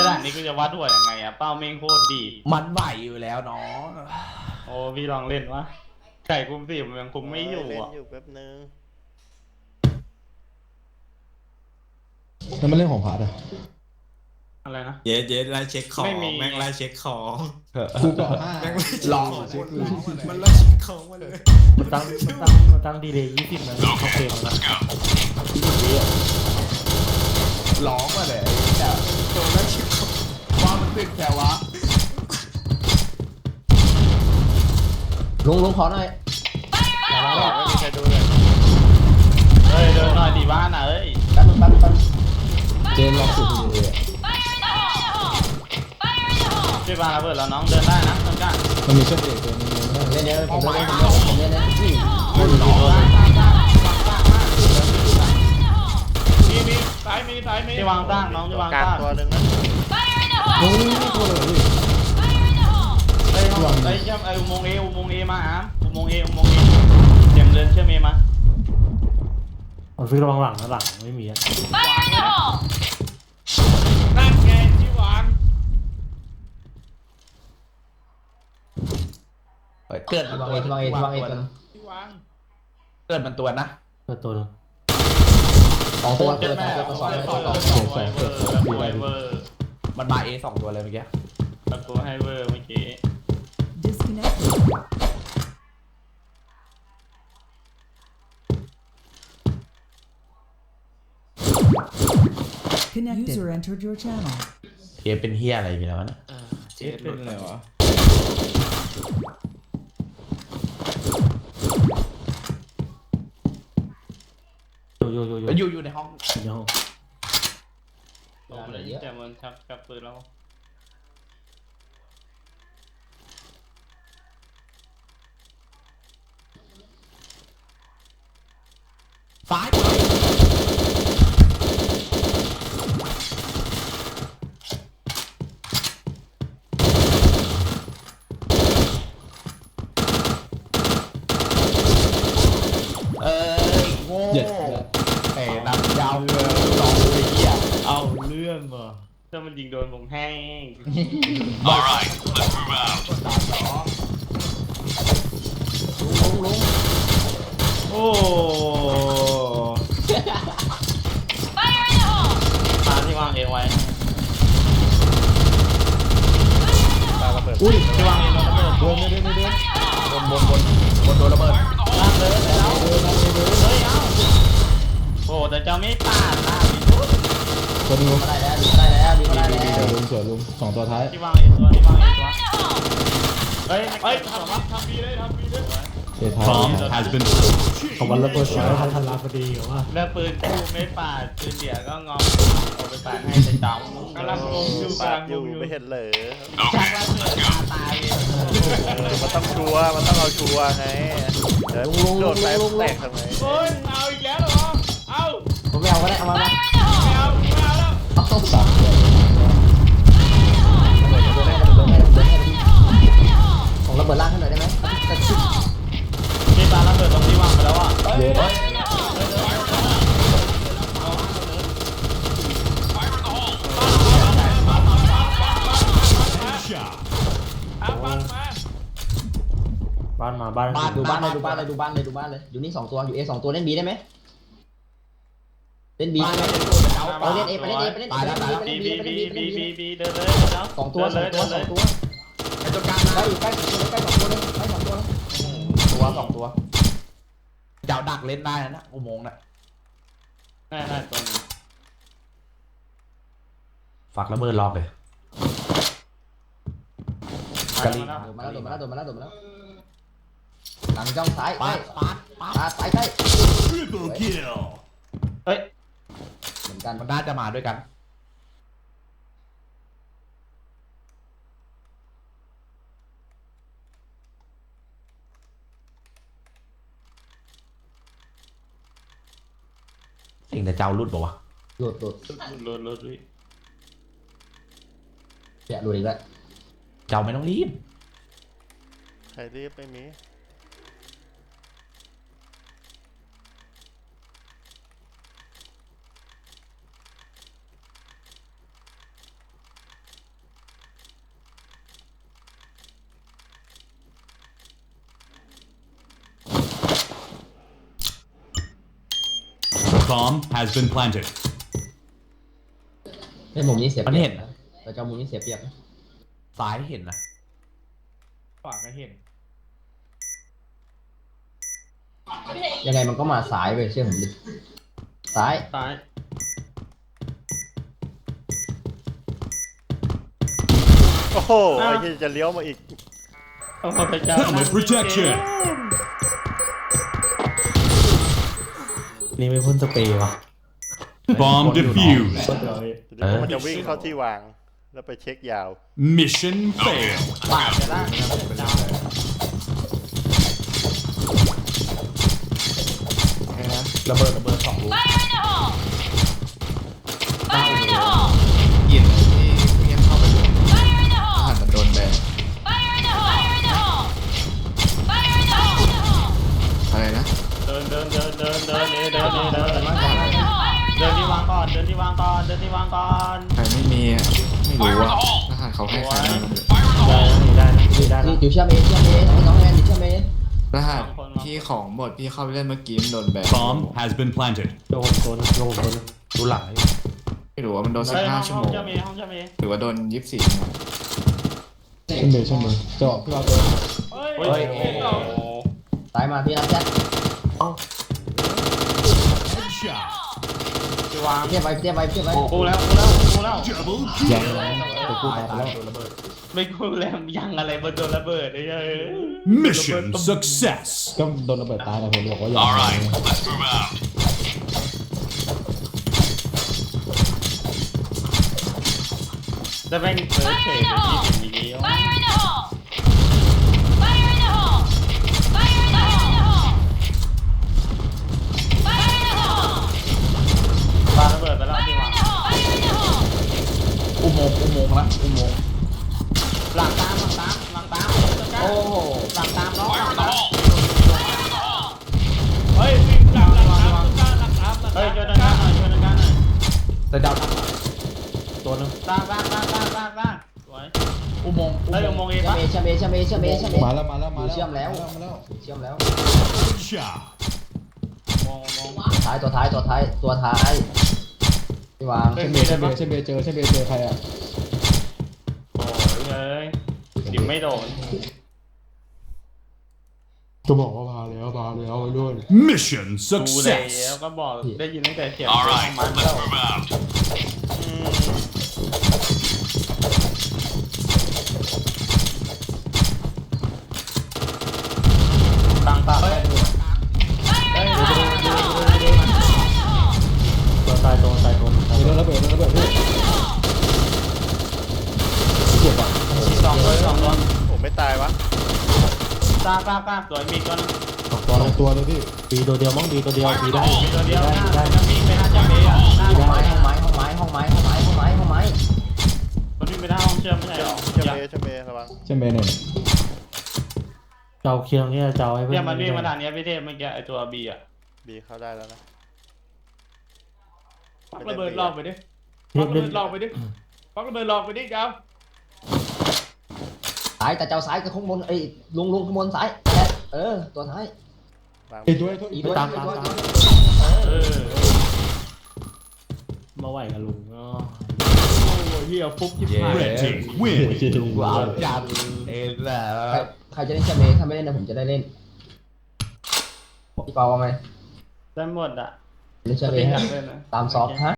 แล้วด่านนี้กูจะวัดหัวยังไงอะเป้าเม่งโคตรดีดมันไหวอยู่แล้วน้องโอ้พี่ลองเล่นวะไก่คุมสี่ผมยังคุมไม่อยู่เล่นอะอยู่แป๊บนึงแล้วมันเรื่องของพาร์ทอะอะไรนะ เย็ดเย็ดไล่เช็คของไม่มี แม่งไล่เช็คของกูเกาะห้าแม่งไล่เช็คลองของเช็คเลยมันไล่เช็คของมาเลยมันตั้งมันตั้งมันตั้งดีเลยยี่สิบนาทีเข้าเกมแล้วนะร้องมาเลยแต่ตัวนั้นชิบว่ามัน ติดแต่วะลุงลุงขอหน่อยไม่มีใครดูเลยเฮ้ยเดินหน่อยดีบ้านอะเอ้ยแป๊บนึงแป๊บนึงแป๊บนึงเจนลองสุดดูเลยพี่บ้านระเบิดแล้วน้องเดินได้นะต้นกล้ามันมีเชือกเด็กตัวนึงไม่ได้เล่นเดี๋ยวผมเล่นผมเล่นผมเล่นผมเล่นมีมีสายมีสายมีที่วางสร้างน้องที่วางกลาสงร้างตัวหนึ่งนะ โอ้ยไอ้ยห้องเฮ้เชื่อมไอ้อุโมงค์เออุโมงค์เอมาอามอุโมงค์เออุโมงค์เอเตรียมเดินเชื่อมเอมามันฟิกระวังหลังนะหลังไม่มีอะนั่นไงที่วางเฮ้ยเกิดมันวางตัวเองวางเองวางเองกันที่วางเกิดมันตัวนะเปิดตัวหนึงสองตัวเจ็เกิดดแม่สองสตัวองสองสตัวองสองสตัวองเวอร์เวอร์ มันมาเอสองตัวเลยเมื่อกี้ตะโกนให้เวอร์เมื่อกี้ Disconnected. User entered your channel. เอเป็นเฮียอะไรไปแล้ววะเนี่ยเจ็ดเป็นอะไรวะโยโยโยโยอยู่อยู่ในห้องอยู่ในห้อง แต่มันชักชักปืนแล้ว ซ้ายเอ้ยโง่ เหยียด เอ้ยนับยาวเลยสองเลยเหี้ย เอาเรื่องว่ะ ถ้า มันยิงโดนผมแห้งลุงลุงโอ้ตาที่วางเอไว้ปาระเบิดอุ้ยที่วางเอไว้ระเบิดเดินเดินเดินเดินบนบนบนบนโดนระเบิดลากเลยแล้วเฮ้ยเอ้าโอ้แต่เจ้าไม่ปาดลากอีกทุกตัวนึงมาได้แล้วดีมาได้ สวยลุงสองตัวท้าย ที่วางเอตัวที่วางเอตัว เฮ้ยเฮ้ยทำทำบีได้ทำบีได้เอท้ายของมันระเบิดไว้ทันทันลาพอดีเหรอว่าแล้วปืนคู่ไม่ปาดปืนเดี่ยก็งอมเอาไปปาดให้แต่จ่องกำลังงงอยู่ปากำลังองยู่งอยู่ไม่เห็นเหรอชักแล้วเกิดตาตายเลยมันต้องชัวร์มันต้องเอาชัวร์ไงเดี๋ยวโดดไปแตกทำไมโอ้ยเอาอีกแล้วเหรอ เอาผมไม่เอาก็ได้เอามาม มาบ้านบ้านดูบ้านเลยดูบ้านเลยดูบ้านเลยดูบ้านเลยอยู่นี่สองตัวอยู่เอสองตัวเล่นบีได้ไหมเล่นบีได้ไหมเอาเล่นเอไปเล่นเอไปเล่นเอไปเล่นเอไปบีเล่นบีบีไปบีเล่นบีบีบีบีเดินเลยแล้วสองตัวสองตัวสองตัวไอ้ตัวกลางใกล้อยู่ใกล้สองตัวใกล้สองตัวเลยใกล้สองตัวตัวสองตัวเจ้าดักเล่นได้นะอุโมงค์น่ะน่าน่าตัวนี้ฝากระเบิดรอบเลยกะลิโดดมาแล้วโดดมาแล้วโดดมาแล้วโดดมาแล้ว หลังจ้องซ้ายปาใกล้ดปาดปาดตาซ้ายใกล้เฮ้ย เหมือนกันมันน่าจะมาด้วยกัน สิ่งแต่เจ้ารุดบอกว่าวะหลุดหลุดรถรถวิเนี่ยหลุดอีกแล้วเจ้าไม่ต้องรีบใครรีบไม่มี Bomb has been planted. ในมุมนี้เสียเปมันรียเห็บนนะแต่เจ้ามุมนี้เสียเปรียบนะซ้ายเห็นนะขวาก็เห็น ยังไงมันก็มาซ้ายไปเชื่อผมดิซ้ายซ้าย โอ้โหไอ้ที่จะเลี้ยวมาอีกโอ้โหพระเจ้า Helmet protection. นี่ไม่พ่นสเปรย์วะ Bomb defused. เดี๋ยวมันจะวิ่งเข้าที่วาง แล้วไปเช็คยาว Mission failed. ปาดจะได้ระเบิดระเบิดสองลูก Fire รู้ว่าอาหารเขาให้ใครมาได้นะได้นะได้นี่นะอยู่เชื่อมเอเชื่อมเอน้องแมนอยู่เชื่อมเอรหัสที่ของหมดพี่เข้าไปเล่นเมื่อกี้มันโดนแบน Bomb has been planted. โดนตัวนึงโดนตัวนึงดูหลังไม่รู้ว่ามันโดนสิเฮ้บยห้ห้าองชั่วห้อโมงงเจ้าเมย์ห้องเจ้าเมย์หรือว่าโดนยี่สิบสี่ชั่วโมงเช่นเดิมเช่นเดิมจะออกพี่เราตัวเฮ้ยเฮ้ยโอ้โหซ้ายมาพี่รับแจ็ค Headshot. ที่วางเทียบไปเทียบไปเทียบไปกูแล้วกูแล้วกูแล้ว Double ยัง kill. ตัวกูตายไปแล้วไม่กูแล้วยังอะไรบนโดนระเบิดไอ้เฮ้ย Mission success. ก็โดนระเบิดตายนะผมบอกว่ายัง All right, let's move out. แต่แม่งเปิดเฉยเลยที่เห็นอย่า อุโมงค์ละอุโมงค์หลังตามหลังตามหลังตามโอ้โหหลังตามน้องหลังตามเฮ้ยวิ่งหลังหลังตามหลังตามเฮ้ยช่วยดันกันหน่อยช่วยดันกันหน่อยแต่ดาวตัวนึงสร้างสร้างสร้างสร้างสร้างสร้างสวยอุโมงค์อุเฮ้ยโมอุงค์โมงค์เองเชื่อปะมเอเชื่อมเอเชื่อมเอเชื่อมเอเชื่อมเอมาแล้วมาแล้วมาแล้วเชื่อมแล้วมาแล้วเชื่อมแล้ว Headshot. อุโมงค์อุโมงค์ท้ายตัวท้ายตัวท้ายตัวท้ายพี่วางเฮ้ยเช่นเบย์เช่นเบย์เช่นเบย์เจอเช่นเบย์เจอใครอะโอ้ ยเฮ้ยดิไม่โดนก็บอกว่ามาแล้วมาแล้วด้วย Mission ดูแล้ว success. ก็บอกได้ยินตั้งแต่เสียง All right, มัน let's แล้ว move out. สร้างสร้างสวยมีตัวนึงสองตัวสเลอยงตัวเลยพี่ปีตัวเดียวมั้งปีตัวเดียวปีได้มีตัวเดียวได้หน้าได้จะมีไปหน้าจะมีอะหน้าห้องไม้ไม้ห้องไม้ห้องไม้ห้องไม้ห้องไม้ห้องไม้ห้องไม้ห้องไม้มันวิ่งไปหน้าห้องเชื่อมไม่ใช่หรอเชเมเชเมระวังเช่นเบย์หนึ่งเจ้าเคียงเนี่ยเจ้าให้เพื่เนี่ยอนมันวิ่งมาทางนี้พี่เทพเมื่อกี้ไอตัวบีอะบีเข้าได้แล้วนะปักระเบิดลอกไปดิเรียปับกระเรียเบิบดลอกไปดิปักระเบิดลอกไปดิครับซ้ายแต่เจ้าซ้ายกับข้างบนเอ้ยลุงลุงข้างบนซ้าย เออ ตัวท้าย วางอีกด้วยตัวอีอีกกด้ด้ววยยตามตามตามเออมาไหวกับลุงอ๋อโอ้ยเฮียฟุ๊บยิบหาย Red team win. กูเอาจัดเอ็นแหละใครใครจะเล่นเชื่อมเอถ้าไม่เล่นนะผมจะได้เล่นพี่เปาเอาไหมได้หมดอะเล่นเชื่อมเอพี่ฮะเล่นนะตามซอฟฮะ